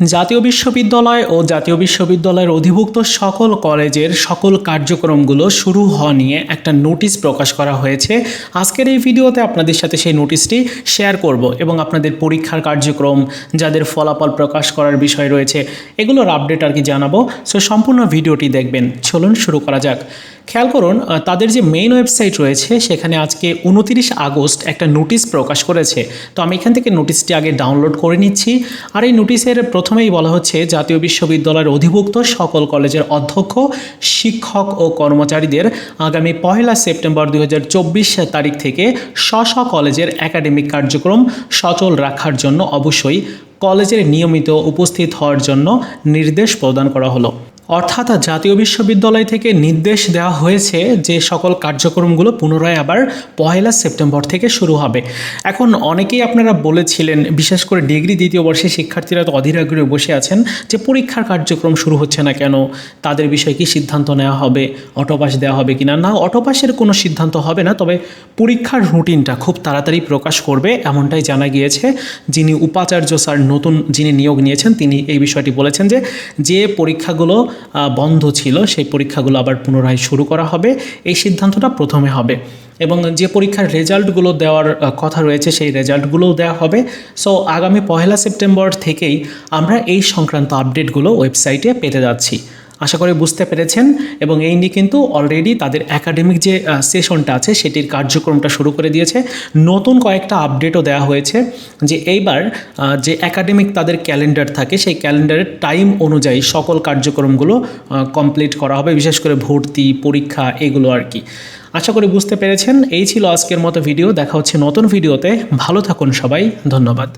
জাতীয় বিশ্ববিদ্যালয় ও জাতীয় বিশ্ববিদ্যালয়ের অধিভুক্ত সকল কলেজের সকল কার্যক্রমগুলো শুরু হওয়া নিয়ে একটা নোটিশ প্রকাশ করা হয়েছে। আজকের এই ভিডিওতে আপনাদের সাথে সেই নোটিশটি শেয়ার করব এবং আপনাদের পরীক্ষার কার্যক্রম, যাদের ফলাফল প্রকাশ করার বিষয় রয়েছে, এগুলোর আপডেট আর কি জানাব। সো সম্পূর্ণ ভিডিওটি দেখবেন। চলুন শুরু করা যাক। খেয়াল করুন তাদের যে মেইন ওয়েবসাইট রয়েছে, সেখানে আজকে উনতিরিশ আগস্ট একটা নোটিশ প্রকাশ করেছে। তো আমি এখান থেকে নোটিশটি আগে ডাউনলোড করে নিচ্ছি। আর এই নোটিশের প্রথমেই বলা হচ্ছে, জাতীয় বিশ্ববিদ্যালয়ের অধিভুক্ত সকল কলেজের অধ্যক্ষ, শিক্ষক ও কর্মচারীদের আগামী পহেলা সেপ্টেম্বর দু হাজার চব্বিশ তারিখ থেকে স্ব স্ব কলেজের একাডেমিক কার্যক্রম সচল রাখার জন্য অবশ্যই কলেজের নিয়মিত উপস্থিত হওয়ার জন্য নির্দেশ প্রদান করা হলো। অর্থাৎ জাতীয় বিশ্ববিদ্যালয় থেকে নির্দেশ দেওয়া হয়েছে যে সকল কার্যক্রমগুলো পুনরায় আবার পহেলা সেপ্টেম্বর থেকে শুরু হবে। এখন অনেকেই আপনারা বলেছিলেন, বিশেষ করে ডিগ্রি দ্বিতীয় বর্ষের শিক্ষার্থীরা তো অধীর আগ্রহে বসে আছেন যে পরীক্ষার কার্যক্রম শুরু হচ্ছে না কেন? তাদের বিষয়ে কি সিদ্ধান্ত নেওয়া হবে? অটোপাস দেওয়া হবে কিনা? না না, অটোপাসের কোনো সিদ্ধান্ত হবে না, তবে পরীক্ষার রুটিনটা খুব তাড়াতাড়ি প্রকাশ করবে এমনটাই জানা গিয়েছে। যিনি উপাচার্য স্যার নতুন যিনি নিয়োগ নিয়েছেন, তিনি এই বিষয়টি বলেছেন যে যে পরীক্ষাগুলো বন্ধ ছিল, সেই পরীক্ষাগুলো আবার পুনরায় শুরু করা হবে। এই সিদ্ধান্তটা প্রথমে হবে। এবং যে পরীক্ষার রেজাল্টগুলো দেওয়ার কথা রয়েছে, সেই রেজাল্টগুলোও দেওয়া হবে। সো আগামী পহেলা সেপ্টেম্বর থেকেই আমরা এই সংক্রান্ত আপডেটগুলো ওয়েবসাইটে পেতে যাচ্ছি। আশা করি বুঝতে পেরেছেন এবং এই নিয়ে কিন্তু অলরেডি তাদের একাডেমিক যে সেশনটা আছে সেটির কার্যক্রমটা শুরু করে দিয়েছে। নতুন কয়েকটা আপডেটও দেওয়া হয়েছে যে এইবার যে একাডেমিক তাদের ক্যালেন্ডার থাকে সেই ক্যালেন্ডারের টাইম অনুযায়ী সকল কার্যক্রমগুলো কমপ্লিট করা হবে, বিশেষ করে ভর্তি, পরীক্ষা এগুলো আর কি। আশা করি বুঝতে পেরেছেন। এই ছিল আজকের মতো ভিডিও দেখা হচ্ছে নতুন ভিডিওতে ভালো থাকুন সবাই। ধন্যবাদ।